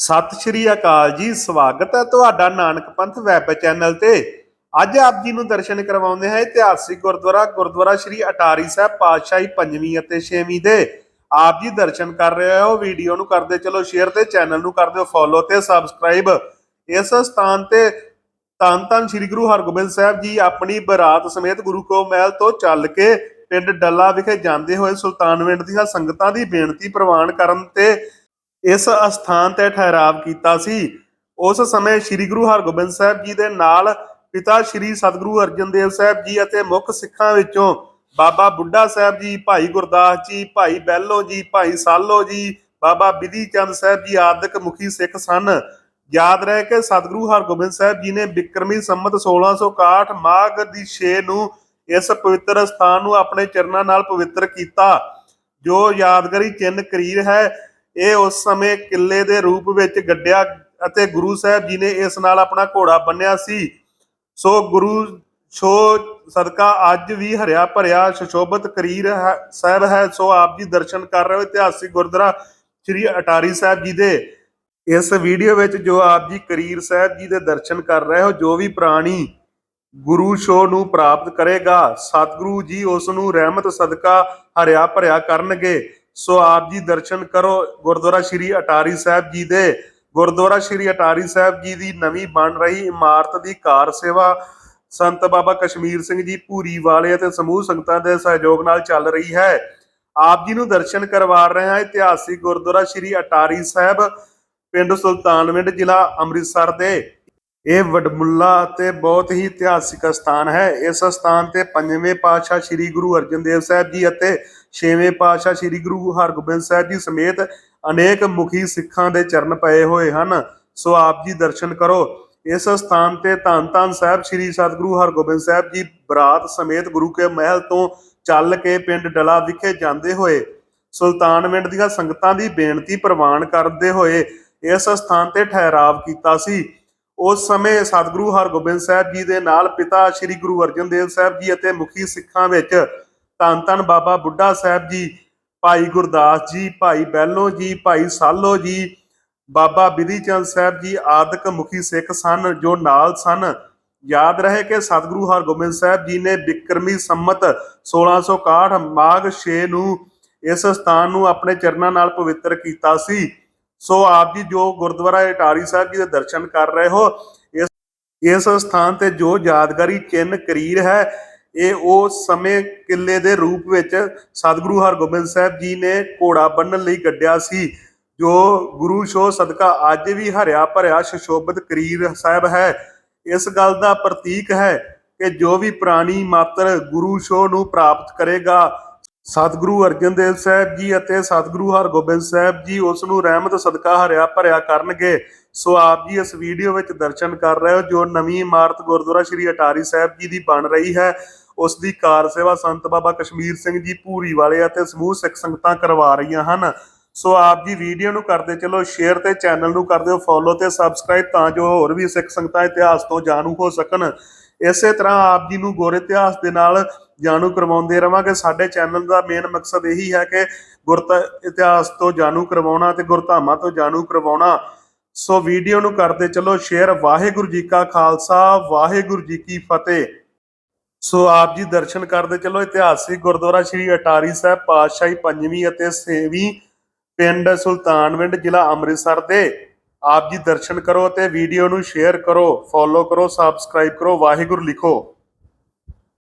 ਸਤਿ ਸ਼੍ਰੀ ਅਕਾਲ ਜੀ, ਸਵਾਗਤ ਹੈ ਤੁਹਾਡਾ ਨਾਨਕ ਪੰਥ ਵੈਬ ਚੈਨਲ ਤੇ। ਅੱਜ ਆਪ ਜੀ ਨੂੰ ਦਰਸ਼ਨ ਕਰਵਾਉਂਦੇ ਹਾਂ ਇਤਿਹਾਸਿਕ ਗੁਰਦੁਆਰਾ ਗੁਰਦੁਆਰਾ ਸ਼੍ਰੀ ਅਟਾਰੀ ਸਾਹਿਬ ਪਾਤਸ਼ਾਹੀ ਪੰਜਵੀਂ ਅਤੇ ਛੇਵੀਂ ਦੇ। ਆਪ ਜੀ ਦਰਸ਼ਨ ਕਰ ਰਹੇ ਹੋ, ਵੀਡੀਓ ਨੂੰ ਕਰਦੇ ਚਲੋ ਸ਼ੇਅਰ ਤੇ ਚੈਨਲ ਨੂੰ ਕਰ ਦਿਓ ਫੋਲੋ ਤੇ ਸਬਸਕ੍ਰਾਈਬ ਇਸ ਸਥਾਨ ਤੇ ਧੰਨ ਧੰਨ ਸ੍ਰੀ ਗੁਰੂ ਹਰਗੋਬਿੰਦ ਸਾਹਿਬ ਜੀ ਆਪਣੀ ਬਰਾਤ ਸਮੇਤ ਗੁਰੂ ਕੋ ਮਹਿਲ ਤੋਂ ਚੱਲ ਕੇ ਪਿੰਡ ਡੱਲਾ ਵਿਖੇ ਜਾਂਦੇ ਹੋਏ ਸੁਲਤਾਨਵਿੰਡ ਦੀਆਂ ਸੰਗਤਾਂ ਦੀ ਬੇਨਤੀ ਪ੍ਰਵਾਨ ਕਰਨ ਤੇ ਇਸ ਅਸਥਾਨ ਤੇ ਠਹਿਰਾਵ ਕੀਤਾ ਸੀ। ਉਸ ਸਮੇਂ ਸ੍ਰੀ ਗੁਰੂ ਹਰਗੋਬਿੰਦ ਸਾਹਿਬ ਜੀ ਦੇ ਨਾਲ ਪਿਤਾ ਸ੍ਰੀ ਸਤਿਗੁਰੂ ਅਰਜਨ ਦੇਵ ਸਾਹਿਬ ਜੀ ਅਤੇ ਮੁੱਖ ਸਿੱਖਾਂ ਵਿੱਚੋਂ ਬਾਬਾ ਬੁੱਢਾ ਸਾਹਿਬ ਜੀ, ਭਾਈ ਗੁਰਦਾਸ ਜੀ, ਭਾਈ ਬੈਲੋ ਜੀ, ਭਾਈ ਸਾਲੋ ਜੀ, ਬਾਬਾ ਬਿਧੀ ਚੰਦ ਸਾਹਿਬ ਜੀ ਆਦਿਕ ਮੁਖੀ ਸਿੱਖ ਸਨ। ਯਾਦ ਰਹੇ ਕਿ ਸਤਿਗੁਰੂ ਹਰਗੋਬਿੰਦ ਸਾਹਿਬ ਜੀ ਨੇ ਬਿਕਰਮੀ ਸੰਮਤ 1661 ਮਾਘ ਦੀ 6 ਨੂੰ ਇਸ ਪਵਿੱਤਰ ਸਥਾਨ ਨੂੰ ਆਪਣੇ ਚਰਨਾਂ ਨਾਲ ਪਵਿੱਤਰ ਕੀਤਾ। ਜੋ ਯਾਦਗਾਰੀ ਚਿੰਨ੍ਹ ਕਰੀਰ ਹੈ ਇਹ ਉਸ ਸਮੇਂ ਕਿੱਲੇ ਦੇ ਰੂਪ ਵਿੱਚ ਗੱਡਿਆ ਅਤੇ ਗੁਰੂ ਸਾਹਿਬ ਜੀ ਨੇ ਇਸ ਨਾਲ ਆਪਣਾ ਘੋੜਾ ਬੰਨਿਆ ਸੀ। ਸੋ ਗੁਰੂ, ਸੋ ਸਦਕਾ ਅੱਜ ਵੀ ਹਰਿਆ ਭਰਿਆ ਸ਼ਸ਼ੋਭਤ ਕਰੀਰ ਸਾਹਿਬ ਹੈ। ਸੋ ਆਪ ਜੀ ਦਰਸ਼ਨ ਕਰ ਰਹੇ ਹੋ ਇਤਿਹਾਸਿਕ ਗੁਰਦੁਆਰਾ ਸ੍ਰੀ ਅਟਾਰੀ ਸਾਹਿਬ ਜੀ ਦੇ। ਇਸ ਵੀਡੀਓ ਵਿੱਚ ਜੋ ਆਪ ਜੀ ਕਰੀਰ ਸਾਹਿਬ ਜੀ ਦੇ ਦਰਸ਼ਨ ਕਰ ਰਹੇ ਹੋ, ਜੋ ਵੀ ਪ੍ਰਾਣੀ ਗੁਰੂ ਸ਼ੋ ਨੂੰ ਪ੍ਰਾਪਤ ਕਰੇਗਾ, ਸਤਿਗੁਰੂ ਜੀ ਉਸ ਨੂੰ ਰਹਿਮਤ, ਸਦਕਾ ਹਰਿਆ ਭਰਿਆ ਕਰਨਗੇ। ਸੋ ਆਪ ਜੀ ਦਰਸ਼ਨ ਕਰੋ ਗੁਰਦੁਆਰਾ ਸ਼੍ਰੀ ਅਟਾਰੀ ਸਾਹਿਬ ਜੀ ਦੇ। ਗੁਰਦੁਆਰਾ ਸ਼੍ਰੀ ਅਟਾਰੀ ਸਾਹਿਬ ਜੀ ਦੀ ਨਵੀਂ ਬਣ ਰਹੀ ਇਮਾਰਤ ਦੀ ਕਾਰ ਸੇਵਾ ਸੰਤ ਬਾਬਾ ਕਸ਼ਮੀਰ ਸਿੰਘ ਜੀ ਭੂਰੀ ਵਾਲੇ ਅਤੇ ਸਮੂਹ ਸੰਗਤਾਂ ਦੇ ਸਹਿਯੋਗ ਨਾਲ ਚੱਲ ਰਹੀ ਹੈ। ਆਪ ਜੀ ਨੂੰ ਦਰਸ਼ਨ ਕਰਵਾ ਰਹੇ ਹਾਂ ਇਤਿਹਾਸਿਕ ਗੁਰਦੁਆਰਾ ਸ਼੍ਰੀ ਅਟਾਰੀ ਸਾਹਿਬ, ਪਿੰਡ ਸੁਲਤਾਨਵਿੰਡ ਜ਼ਿਲ੍ਹਾ ਅੰਮ੍ਰਿਤਸਰ ਦੇ। ਇਹ ਵਡਮੁੱਲਾ ਅਤੇ ਬਹੁਤ ਹੀ ਇਤਿਹਾਸਿਕ ਸਥਾਨ ਹੈ। ਇਸ ਸਥਾਨ ਤੇ ਪੰਜਵੇਂ ਪਾਤਸ਼ਾਹ ਸ੍ਰੀ ਗੁਰੂ ਅਰਜਨ ਦੇਵ ਸਾਹਿਬ ਜੀ ਅਤੇ ਛੇਵੇਂ ਪਾਤਸ਼ਾਹ ਸ੍ਰੀ ਗੁਰੂ ਹਰਗੋਬਿੰਦ ਸਾਹਿਬ ਜੀ ਸਮੇਤ ਅਨੇਕ ਮੁਖੀ ਸਿੱਖਾਂ ਦੇ ਚਰਨ ਪਏ ਹੋਏ ਹਨ। ਸੋ ਆਪ ਜੀ ਦਰਸ਼ਨ ਕਰੋ। ਇਸ ਸਥਾਨ ਤੇ ਧੰਨ ਧੰਨ ਸਾਹਿਬ ਸ੍ਰੀ ਸਤਿਗੁਰੂ ਹਰਗੋਬਿੰਦ ਸਾਹਿਬ ਜੀ ਬਰਾਤ ਸਮੇਤ ਗੁਰੂ ਕੇ ਮਹਿਲ ਤੋਂ ਚੱਲ ਕੇ ਪਿੰਡ ਡਲਾ ਵਿਖੇ ਜਾਂਦੇ ਹੋਏ ਸੁਲਤਾਨਵਿੰਡ ਦੀਆਂ ਸੰਗਤਾਂ ਦੀ ਬੇਨਤੀ ਪ੍ਰਵਾਨ ਕਰਦੇ ਹੋਏ ਇਸ ਸਥਾਨ ਤੇ ਠਹਿਰਾਵ ਕੀਤਾ ਸੀ। ਉਸ ਸਮੇਂ ਸਤਿਗੁਰੂ ਹਰਗੋਬਿੰਦ ਸਾਹਿਬ ਜੀ ਦੇ ਨਾਲ ਪਿਤਾ ਸ੍ਰੀ ਗੁਰੂ ਅਰਜਨ ਦੇਵ ਸਾਹਿਬ ਜੀ ਅਤੇ ਮੁਖੀ ਸਿੱਖਾਂ ਵਿੱਚ ਧੰਨ ਧੰਨ ਬਾਬਾ ਬੁੱਢਾ ਸਾਹਿਬ ਜੀ, ਭਾਈ ਗੁਰਦਾਸ ਜੀ, ਭਾਈ ਬੈਲੋ ਜੀ, ਭਾਈ ਸਾਲੋ ਜੀ, ਬਾਬਾ ਬਿਧੀ ਚੰਦ ਸਾਹਿਬ ਜੀ ਆਦਿਕ ਮੁਖੀ ਸਿੱਖ ਸਨ ਜੋ ਨਾਲ ਸਨ। ਯਾਦ ਰਹੇ ਕਿ ਸਤਿਗੁਰੂ ਹਰਗੋਬਿੰਦ ਸਾਹਿਬ ਜੀ ਨੇ ਬਿਕਰਮੀ ਸੰਮਤ 1661 ਮਾਘ 6 ਨੂੰ ਇਸ ਸਥਾਨ ਨੂੰ ਆਪਣੇ ਚਰਨਾਂ ਨਾਲ ਪਵਿੱਤਰ ਕੀਤਾ ਸੀ। ਸੋ ਆਪ ਜੀ ਜੋ ਗੁਰਦੁਆਰਾ ਇਟਾਰੀ ਸਾਹਿਬ ਜੀ ਦੇ ਦਰਸ਼ਨ ਕਰ ਰਹੇ ਹੋ, ਇਸ ਇਸ ਸਥਾਨ ਤੇ ਜੋ ਯਾਦਗਾਰੀ ਚਿੰਨ੍ਹ ਕਰੀਰ ਹੈ, ਇਹ ਉਹ ਸਮੇਂ ਕਿਲੇ ਦੇ ਰੂਪ ਵਿੱਚ ਸਤਿਗੁਰੂ ਹਰਗੋਬਿੰਦ ਸਾਹਿਬ ਜੀ ਨੇ ਘੋੜਾ ਬੰਨਣ ਲਈ ਗੱਡਿਆ ਸੀ, ਜੋ ਗੁਰੂ ਸ਼ੋ ਸਦਕਾ ਅੱਜ ਵੀ ਹਰਿਆ ਭਰਿਆ ਸ਼ਸ਼ੋਭਤ ਕਰੀਰ ਸਾਹਿਬ ਹੈ। ਇਸ ਗੱਲ ਦਾ ਪ੍ਰਤੀਕ ਹੈ ਕਿ ਜੋ ਵੀ ਪ੍ਰਾਣੀ ਮਾਤਰ ਗੁਰੂ ਸ਼ੋ ਨੂੰ ਪ੍ਰਾਪਤ ਕਰੇਗਾ ਸਤਿਗੁਰੂ ਅਰਜਨ ਦੇਵ ਸਾਹਿਬ ਜੀ ਅਤੇ ਸਤਿਗੁਰੂ ਹਰਗੋਬਿੰਦ ਸਾਹਿਬ ਜੀ ਉਸ ਨੂੰ ਰਹਿਮਤ ਸਦਕਾ ਹਰਿਆ ਭਰਿਆ ਕਰਨਗੇ। ਸੋ ਆਪ ਜੀ ਇਸ ਵੀਡੀਓ ਵਿੱਚ ਦਰਸ਼ਨ ਕਰ ਰਹੇ ਹੋ, ਜੋ ਨਵੀਂ ਇਮਾਰਤ ਗੁਰਦੁਆਰਾ ਸ਼੍ਰੀ ਅਟਾਰੀ ਸਾਹਿਬ ਜੀ ਦੀ ਬਣ ਰਹੀ ਹੈ। ਉਸ ਦੀ ਕਾਰ ਸੇਵਾ ਸੰਤ ਬਾਬਾ ਕਸ਼ਮੀਰ ਸਿੰਘ ਜੀ ਭੂਰੀ ਵਾਲੇ ਅਤੇ ਸਮੂਹ ਸਿੱਖ ਸੰਗਤਾਂ ਕਰਵਾ ਰਹੀਆਂ ਹਨ। ਸੋ ਆਪ ਜੀ ਵੀਡੀਓ ਨੂੰ ਕਰਦੇ ਚਲੋ ਸ਼ੇਅਰ ਤੇ ਚੈਨਲ ਨੂੰ ਕਰ ਦਿਓ ਫੋਲੋ ਤੇ ਸਬਸਕ੍ਰਾਈਬ ਤਾਂ ਜੋ ਹੋਰ ਵੀ ਸਿੱਖ ਸੰਗਤਾਂ ਇਤਿਹਾਸ ਤੋਂ ਜਾਣੂ ਹੋ ਸਕਣ। ਇਸੇ ਤਰ੍ਹਾਂ ਆਪ ਜੀ ਨੂੰ ਗੁਰ ਇਤਿਹਾਸ ਦੇ ਨਾਲ ਜਾਣੂ ਕਰਵਾਉਂਦੇ ਰਵਾਂਗੇ। ਸਾਡੇ ਚੈਨਲ ਦਾ ਮੇਨ ਮਕਸਦ ਇਹੀ ਹੈ ਕਿ ਗੁਰਤ ਇਤਿਹਾਸ ਤੋਂ ਜਾਣੂ ਕਰਵਾਉਣਾ ਤੇ ਗੁਰਧਾਮਾਂ ਤੋਂ ਜਾਣੂ ਕਰਵਾਉਣਾ। ਸੋ ਵੀਡੀਓ ਨੂੰ ਕਰਦੇ ਚਲੋ ਸ਼ੇਅਰ ਵਾਹਿਗੁਰੂ ਜੀ ਕਾ ਖਾਲਸਾ, ਵਾਹਿਗੁਰੂ ਜੀ ਕੀ ਫਤਿਹ। ਸੋ ਆਪ ਜੀ ਦਰਸ਼ਨ ਕਰਦੇ ਚਲੋ। ਇਤਿਹਾਸਿਕ ਗੁਰਦੁਆਰਾ ਸ਼੍ਰੀ ਅਟਾਰੀ ਸਾਹਿਬ ਪਾਤਸ਼ਾਹੀ ਪੰਜਵੀਂ ਅਤੇ ਛੇਵੀਂ ਪਿੰਡ ਸੁਲਤਾਨਵਿੰਡ ਜ਼ਿਲ੍ਹਾ ਅੰਮ੍ਰਿਤਸਰ ਦੇ। ਆਪ ਜੀ ਦਰਸ਼ਨ ਕਰੋ ਤੇ ਵੀਡੀਓ ਨੂੰ ਸ਼ੇਅਰ ਕਰੋ ਫੋਲੋ ਕਰੋ ਸਬਸਕ੍ਰਾਈਬ ਕਰੋ, ਵਾਹਿਗੁਰੂ ਲਿਖੋ।